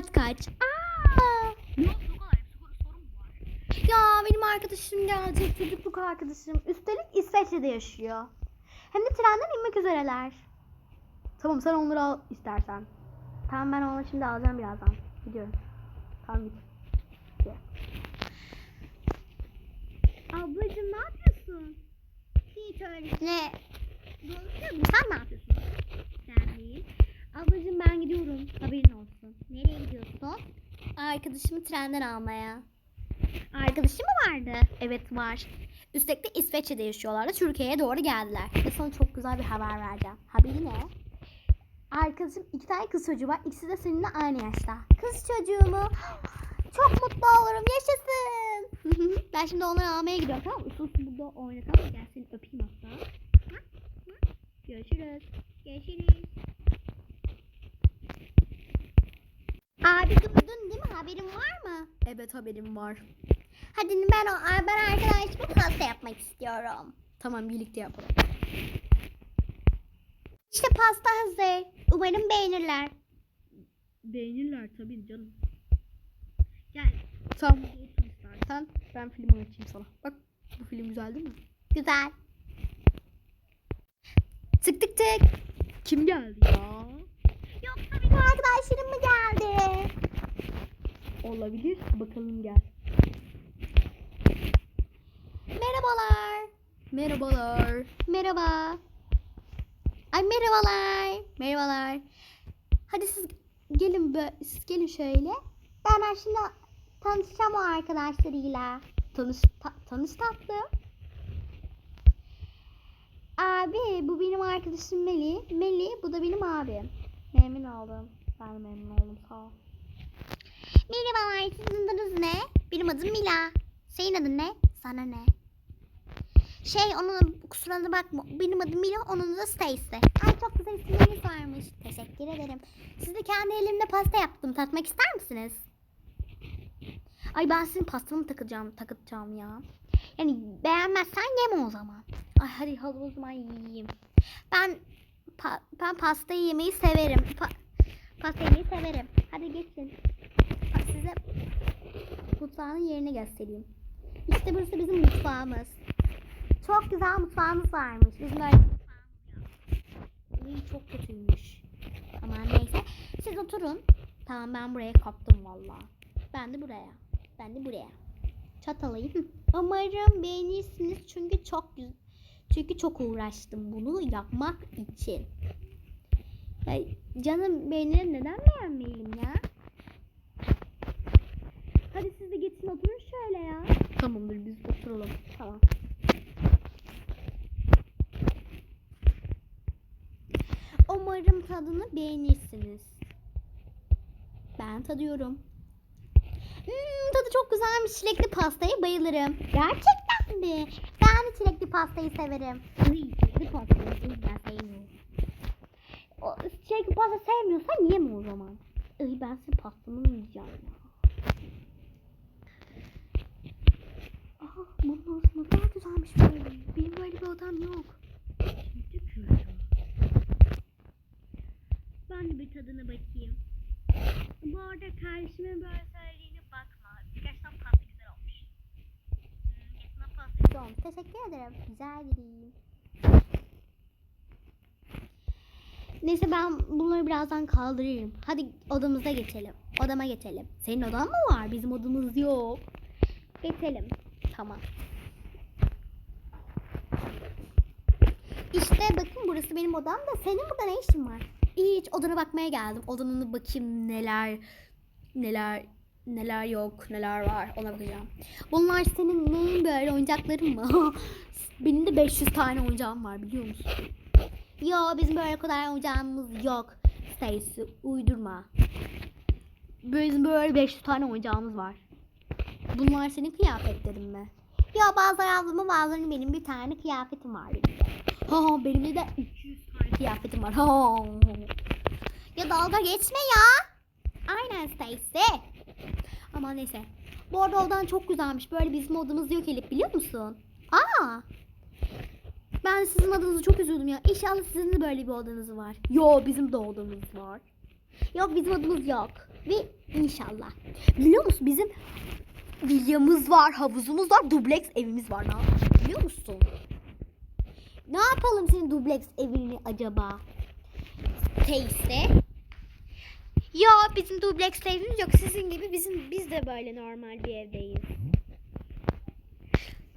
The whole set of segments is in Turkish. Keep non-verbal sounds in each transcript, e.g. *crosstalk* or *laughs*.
Saat kaç? Aa! Ya benim arkadaşım gelecek. Çocukluk arkadaşım. Üstelik İsveç'te yaşıyor. Hem de trenden inmek üzereler. Tamam sen onları al istersen. Tamam ben onu şimdi alacağım birazdan. Gidiyorum. Tamam git. Gel. Ablacığım ne yapıyorsun? Hiç öyle. Ne? Dolaşıyor Sen ne yapıyorsun? Sen değil. Ablacığım ben gidiyorum. Haberin olsun. Nereye gidiyorsun? Arkadaşımı trenden almaya. Arkadaşım mı vardı? Evet var. Üstelik de İsveç'te yaşıyorlardı. Türkiye'ye doğru geldiler. Ve sana çok güzel bir haber vereceğim. Haberi ne? Arkadaşım iki tane kız çocuğu var. İkisi de seninle aynı yaşta. Kız çocuğu mu? *gasps* Çok mutlu olurum. Yaşasın. ben şimdi onları almaya gidiyorum. Tamam mı? Usul burada oynatalım. Gel seni öpeyim hatta. Görüşürüz. Görüşürüz. Abi durdun değil mi? Haberin var mı? Evet haberim var. Hadi ben o ben arkadaşıma pasta yapmak istiyorum. Tamam birlikte yapalım. İşte pasta hazır. Umarım beğenirler. Beğenirler tabii canım. Gel. Tamam. İstersen. Ben filmi açayım sana. Bak bu film güzel değil mi? Güzel. Tık tık tık. Kim geldi ya? Yoksa bir Arkadaşlarım mı geldi? Olabilir. Bakalım gel. Merhabalar. Merhabalar. Merhaba. Ay merhabalar. Merhabalar. Hadi siz gelin böyle, siz gelin şöyle. Ben, ben şimdi tanışacağım o arkadaşlarıyla. Tanış, ta, tanış tatlım. Abi bu benim arkadaşım Meli. Meli bu da benim abim. Memnun oldum. Ben de memnun oldum sağ ol. Merhabalar sizin adınız ne? Benim adım Mila. Senin adın ne? Sana ne? Şey onun kusuruna bakma. Benim adım Mila onun da Stacy. Ay çok güzel isimleriniz varmış. Teşekkür ederim. Siz de kendi elimle pasta yaptım. Tatmak ister misiniz? Ay ben sizin pastamı takacağım, takacağım ya. Yani beğenmezsen yeme o zaman. Ay hadi hadi o zaman yiyeyim. Ben pa- ben pasta yemeyi severim. Pa- pasta yemeyi severim. Hadi geçin. Bak size mutfağın yerini göstereyim. İşte burası bizim mutfağımız. Çok güzel mutfağımız varmış. Bizim böyle İyi çok kötüymüş. Ama neyse. Siz oturun. Tamam ben buraya kaptım valla. Ben de buraya. Ben de buraya. Çatalayım. *laughs* Umarım beğenirsiniz çünkü çok güzel. Çünkü çok uğraştım bunu yapmak için. Ya, canım beğenir neden beğenmeyelim ya? Hadi siz de geçin oturun şöyle ya. Tamamdır biz oturalım. Tamam. Umarım tadını beğenirsiniz. Ben tadıyorum. Hmm, tadı çok güzelmiş. Çilekli pastaya bayılırım. Gerçekten mi? Ben de çilekli pastayı severim. Çilekli pastayı ben sevmiyorum. O, çilekli pasta sevmiyorsan yeme o zaman. Ay ben senin pastanı yiyeceğim ya. Aha bunun odası ne kadar güzelmiş böyle. Benim böyle bir odam yok. Ben de bir tadına bakayım. Bu arada kardeşimin böyle söylediğine bakma. Gerçekten pasta güzel olmuş. Hmm, gerçekten pasta Güzel olmuş. Teşekkür ederim. Rica ederim. Neyse ben bunları birazdan kaldırırım. Hadi odamıza geçelim. Odama geçelim. Senin odan mı var? Bizim odamız yok. Geçelim. Tamam. İşte bakın burası benim odam da senin burada ne işin var? Hiç odana bakmaya geldim. Odanına bakayım neler neler neler yok neler var ona bakacağım. Bunlar senin neyin böyle oyuncakların mı? *laughs* Benim de 500 tane oyuncağım var biliyor musun? Yo bizim böyle kadar oyuncağımız yok. Stacy uydurma. Bizim böyle 500 tane oyuncağımız var. Bunlar senin kıyafetlerin mi? Ya bazıları ablamın bazılarının benim bir tane kıyafetim var de. Ha benim de 300 tane kıyafetim var. Ha. Ya dalga geçme ya. Aynen Stacy. Ama neyse. Bu arada odan çok güzelmiş. Böyle bizim odamız yok Elif biliyor musun? Aa. Ben sizin adınızı çok üzüldüm ya. İnşallah sizin de böyle bir odanız var. Yo bizim de odamız var. Yok bizim odamız yok. Ve inşallah. Biliyor musun bizim villamız var, havuzumuz var, dubleks evimiz var. Ne biliyor musun? Ne yapalım senin dubleks evini acaba? Teyze. Ya bizim dubleks evimiz yok. Sizin gibi bizim biz de böyle normal bir evdeyiz.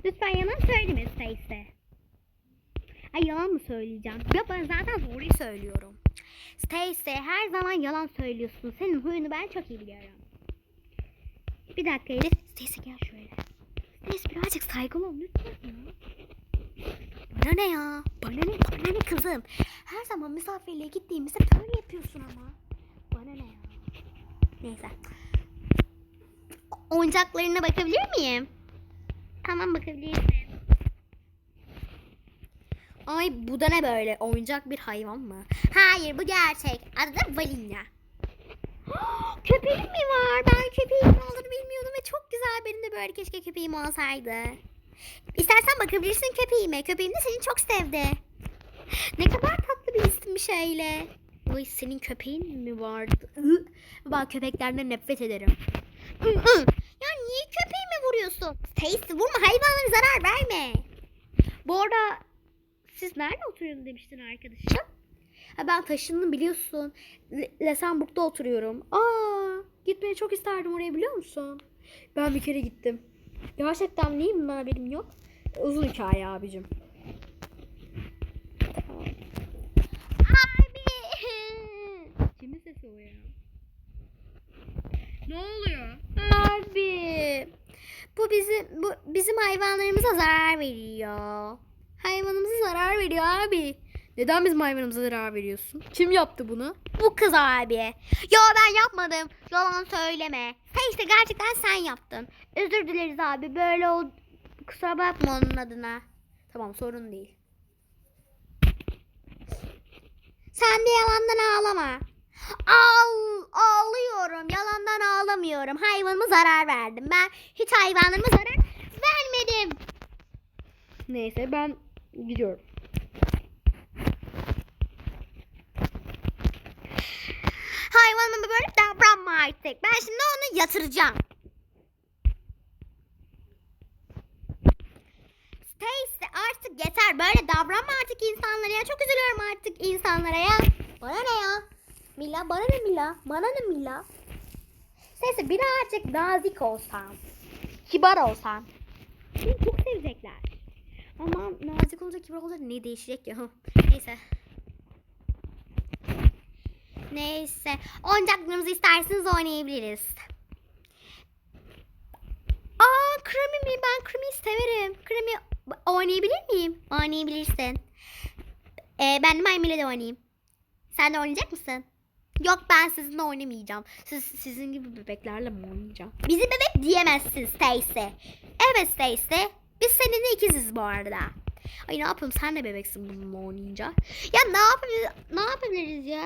Lütfen yalan söyleme teyze. Ay yalan mı söyleyeceğim? Ya ben zaten doğruyu söylüyorum. Stacy her zaman yalan söylüyorsun. Senin huyunu ben çok iyi biliyorum. Bir dakika Elif. Stacy gel şöyle. Stacy birazcık saygılı ol lütfen ya. Bana ne ya? Bana ne? Bana ne kızım? Her zaman misafirliğe gittiğimizde böyle yapıyorsun ama. Bana ne? Neyse. Oyuncaklarına bakabilir miyim? Tamam bakabilirsin. Ay bu da ne böyle? Oyuncak bir hayvan mı? Hayır bu gerçek. Adı da Valina. *gasps* Köpeğim mi var? Ben köpeğim olduğunu bilmiyordum ve çok güzel. Benim de böyle keşke köpeğim olsaydı. İstersen bakabilirsin köpeğime. Köpeğim de seni çok sevdi. *gasps* Ne kadar tatlı bir isim şöyle. Oy senin köpeğin mi vardı? Ben köpeklerden nefret ederim. Ya niye köpeğime vuruyorsun? Stacy vurma hayvanlara zarar verme. Bu arada siz nerede oturuyorsunuz demiştin arkadaşım? Ha ben taşındım biliyorsun. Le- Lesenburg'da oturuyorum. Aa, gitmeyi çok isterdim oraya biliyor musun? Ben bir kere gittim. Gerçekten neyim bundan haberim yok. Uzun hikaye abicim. Abi. Kimin sesi o ya? Ne oluyor? Abi. Bu bizim bu bizim hayvanlarımıza zarar veriyor. Hayvanımıza zarar veriyor abi. Neden bizim hayvanımıza zarar veriyorsun? Kim yaptı bunu? Bu kız abi. Yo ben yapmadım. Yalan söyleme. Sen işte gerçekten sen yaptın. Özür dileriz abi. Böyle ol. Kusura bakma onun adına. Tamam sorun değil. Sen de yalandan ağlama. Ağl ağlıyorum. Yalandan ağlamıyorum. Hayvanıma zarar verdim. Ben hiç hayvanlarıma zarar vermedim. Neyse ben gidiyorum. Hayvanıma böyle davranma artık. Ben şimdi onu yatıracağım. Stacy artık yeter. Böyle davranma artık insanlara ya. Çok üzülüyorum artık insanlara ya. Bana ne ya? Mila bana ne Mila? Bana ne Mila? Stacy birazcık nazik olsan. Kibar olsan. Seni çok sevecekler. Ama nazik olunca kibar olunca ne değişecek ya? Neyse. Neyse. Oyuncaklarımızı isterseniz oynayabiliriz. Aa kremi mi? Ben kremi severim. Kremi oynayabilir miyim? Oynayabilirsin. Ee, ben Maymun'la de oynayayım. Sen de oynayacak mısın? Yok ben sizinle oynamayacağım. Siz, sizin gibi bebeklerle mi oynayacağım? Bizi bebek diyemezsin Stacy. Evet Stacy. Biz seninle ikiziz bu arada. Ay ne yapayım sen de bebeksin bununla oynayınca. Ya ne yapabiliriz, ne yapabiliriz ya?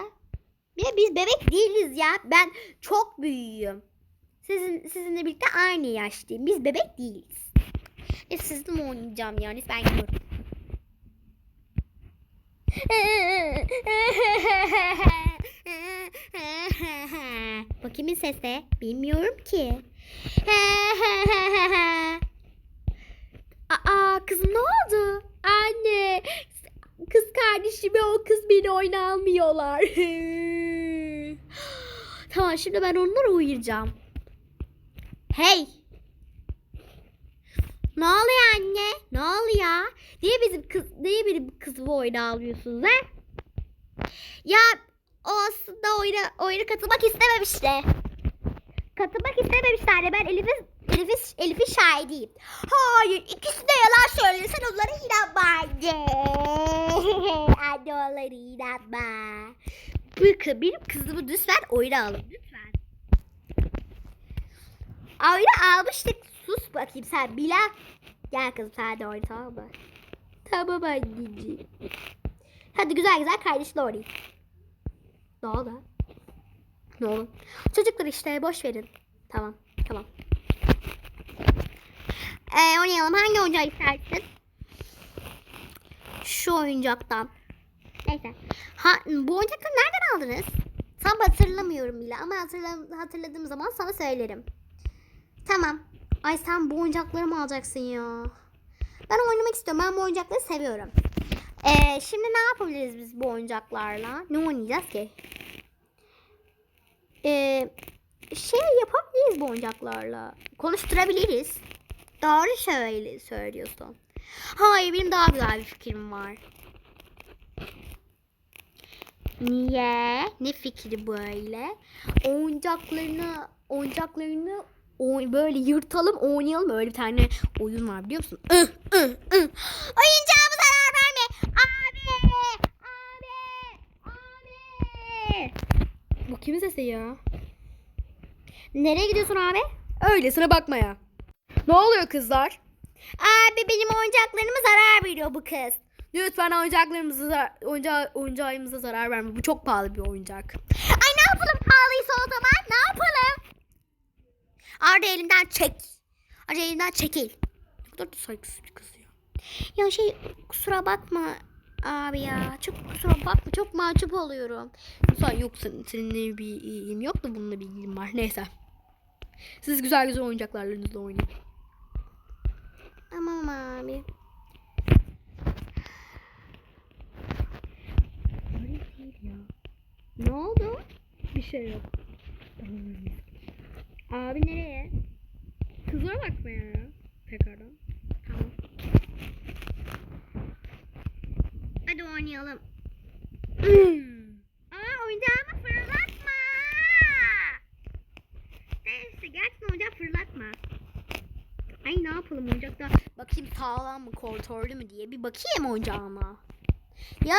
Ya biz bebek değiliz ya. Ben çok büyüğüm. Sizin sizinle birlikte aynı yaştayım. Biz bebek değiliz. E sizinle oynayacağım yani. Ben gidiyorum. *laughs* *laughs* Bakayım sese. Bilmiyorum ki. *laughs* Aa kızım ne oldu? Anne. Kız kardeşimi o kız beni oyuna almıyorlar. *laughs* tamam şimdi ben onları uyuyacağım. Hey. Ne oluyor anne? Ne oluyor? Niye bizim kız niye benim kızımı oyuna almıyorsunuz ha? Ya o aslında oyuna, oyuna katılmak istememişti. Katılmak istememişlerdi. Ben Elif'in Elif'in Elif'in şahidiyim. Hayır ikisi de yalan söylüyor. Sen onlara inanma anne. *laughs* anne onlara inanma. Bu kız, benim kızımı lütfen oyuna alın. Lütfen. Oyuna almıştık. Sus bakayım sen Bilal. Gel kızım sen de oyna tamam mı? Tamam anneciğim. Hadi güzel güzel kardeşle oynayın. Ne oldu? Ne oldu? Çocuklar işte boş verin. Tamam tamam. Ee, oynayalım. Hangi oyuncağı istersin? Şu oyuncaktan. Neyse. Ha, bu oyuncakları nereden aldınız? Tam hatırlamıyorum bile ama hatırla, hatırladığım zaman sana söylerim. Tamam. Ay sen bu oyuncakları mı alacaksın ya? Ben oynamak istiyorum. Ben bu oyuncakları seviyorum. Ee, şimdi ne yapabiliriz biz bu oyuncaklarla? Ne oynayacağız ki? Ee, şey yapabiliriz bu oyuncaklarla. Konuşturabiliriz. Doğru söyle, söylüyorsun. Hayır benim daha güzel bir fikrim var. Niye? Ne fikri böyle? Oyuncaklarını oyuncaklarını oy- böyle yırtalım oynayalım öyle bir tane oyun var biliyor musun? Ih, ih, ih. Oyuncağıma zarar verme. Abi! Abi! Abi! Bu kimin sesi ya? Nereye gidiyorsun abi? Öylesine bakmaya. Ne oluyor kızlar? Abi benim oyuncaklarıma zarar veriyor bu kız. Lütfen oyuncaklarımızı zar- oyuncağı, oyuncağımıza zarar verme. Bu çok pahalı bir oyuncak. Ay ne yapalım pahalıysa o zaman ne yapalım? Arda elinden çek. Arda elinden çekil. Ne kadar da saygısız bir kız ya. Ya şey kusura bakma abi ya. Çok kusura bakma çok mahcup oluyorum. Sen yok senin, seninle bir ilgim yok da bununla bir ilgim var. Neyse. Siz güzel güzel oyuncaklarınızla oynayın. Tamam abi. Ne oldu? Bir şey yok. Abi nereye? Kızlara bakmaya ya. Tekrardan. Oynayalım. *clears throat* Aa oyuncağımı fırlatma. Neyse gerçekten oyuncağı fırlatma. Ay ne yapalım oyuncakta bakayım sağlam mı kontrollü mü diye bir bakayım oyuncağıma. Ya.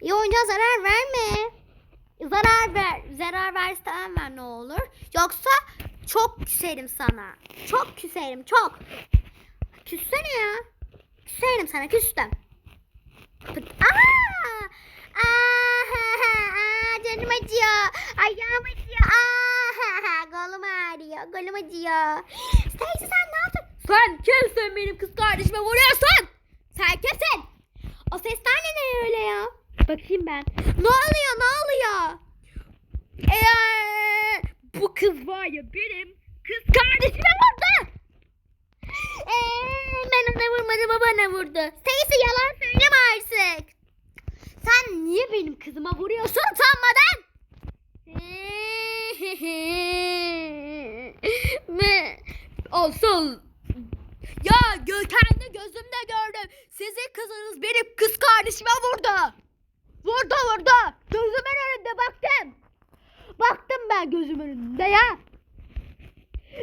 Ya oyuncağa zarar verme. Zarar ver. Zarar versen ver ne olur. Yoksa çok küserim sana. Çok küserim çok. Küssene ya. Küserim sana küstüm. Aa! Aa, canım acıyor. Ayağım acıyor. Aa, kolum ağrıyor. Kolum acıyor. Stacy sen ne yaptın? Sen kimsin benim kız kardeşime vuruyorsun? Sen kimsin? O sesler ne öyle ya? Bakayım ben. Ne oluyor ne oluyor? Eee, bu kız var ya benim kız kardeşime vurdu. Eee, ben ona vurmadım o bana vurdu. Stacy yalan söyleme artık. Sen niye benim kızıma vuruyorsun utanmadan? *laughs* Asıl ya gö kendi gözümle gördüm. Sizin kızınız benim kız kardeşime vurdu. Vurdu vurdu. Gözümün önünde baktım. Baktım ben gözümün önünde ya.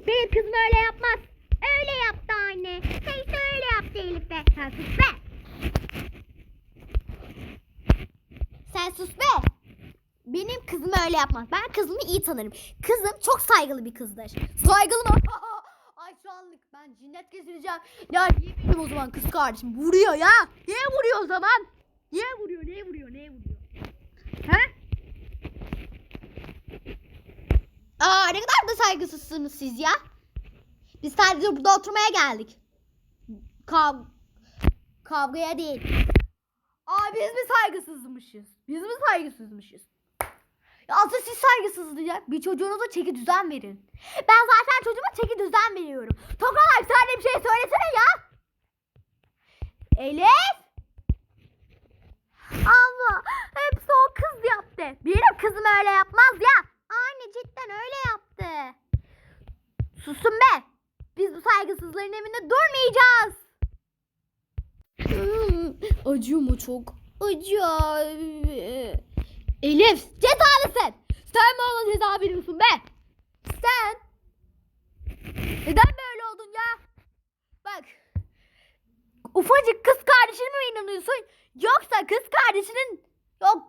Benim kızım öyle yapmaz. Öyle yaptı anne. Teyze öyle yaptı Elif'e. Sen sus be. Sen sus be. Benim kızım öyle yapmaz. Ben kızımı iyi tanırım. Kızım çok saygılı bir kızdır. Saygılı mı? *laughs* Ay şu anlık ben cinnet geçireceğim. Ya niye benim o zaman kız kardeşim vuruyor ya? Niye vuruyor o zaman? Niye vuruyor? Niye vuruyor? Niye vuruyor? He? Aa ne kadar da saygısızsınız siz ya. Biz sadece burada oturmaya geldik. Kav kavgaya değil. Aa biz mi saygısızmışız? Biz mi saygısızmışız? Ya asıl siz saygısızdı ya. Bir çocuğunuza çeki düzen verin. Ben zaten çocuğuma çeki düzen veriyorum. Tokalar sen de bir şey söylesene ya. Elif. Allah hepsi o kız yaptı. Benim kızım öyle yapmaz ya. Anne cidden öyle yaptı. Susun be. Biz bu saygısızların evinde durmayacağız. Acıyor mu çok? Acıyor. Elif cezalısın. Sen mi ona ceza veriyorsun be? Sen Neden böyle oldun ya? Bak. Ufacık kız kardeşine mi inanıyorsun? Yoksa kız kardeşinin yok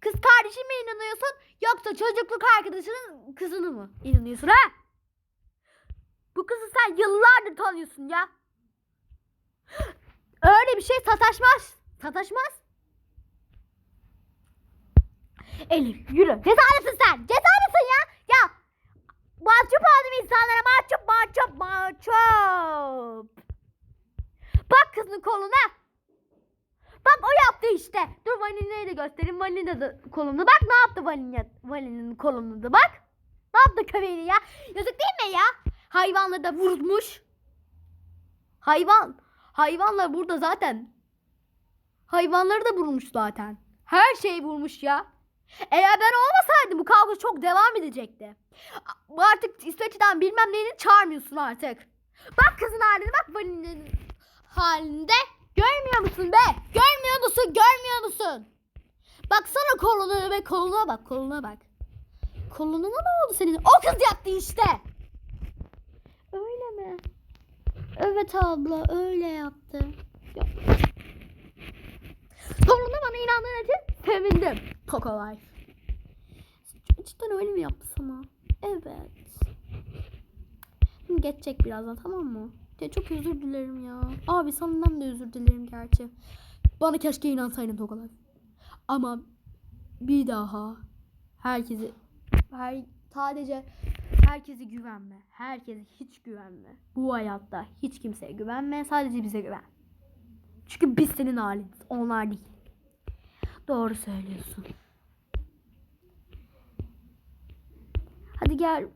kız kardeşine mi inanıyorsun? Yoksa çocukluk arkadaşının kızını mı inanıyorsun ha? Bu kızı sen yıllardır tanıyorsun ya. Öyle bir şey sataşmaz. Sataşmaz. Elif yürü. cezalısın sen. Cezalısın ya. Ya mahcup oldum insanlara mahcup mahcup mahcup. Bak kızın koluna. Bak o yaptı işte. Dur Vanilya'yı da göstereyim. Vanilya da kolumda. Bak ne yaptı Vanilya, Vanilya'nın kolumda. Bak. Ne yaptı köpeğini ya? Yazık değil mi ya? Hayvanları da vurmuş. Hayvan. Hayvanlar burada zaten. Hayvanları da vurmuş zaten. Her şeyi vurmuş ya. Eğer ben olmasaydım bu kavga çok devam edecekti. Artık İsveç'ten bilmem neyini çağırmıyorsun artık. Bak kızın haline bak Vanilya'nın halinde. Görmüyor musun be? Görmüyor musun? Görmüyor musun? Baksana koluna ve koluna bak koluna bak. Koluna ne oldu senin? O kız yaptı işte. Öyle mi? Evet abla öyle yaptı. Ya. Sonunda bana inandığın için sevindim. Coco Life. Cidden öyle mi yaptı sana? Evet. Şimdi geçecek birazdan tamam mı? Ya çok özür dilerim ya. Abi senden de özür dilerim gerçi. Bana keşke inansaydın Coco Life. Ama bir daha herkesi her, sadece herkese güvenme. Herkese hiç güvenme. Bu hayatta hiç kimseye güvenme. Sadece bize güven. Çünkü biz senin haliniz. Onlar değil. Doğru söylüyorsun. Hadi gel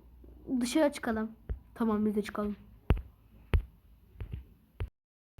dışarı çıkalım. Tamam biz de çıkalım.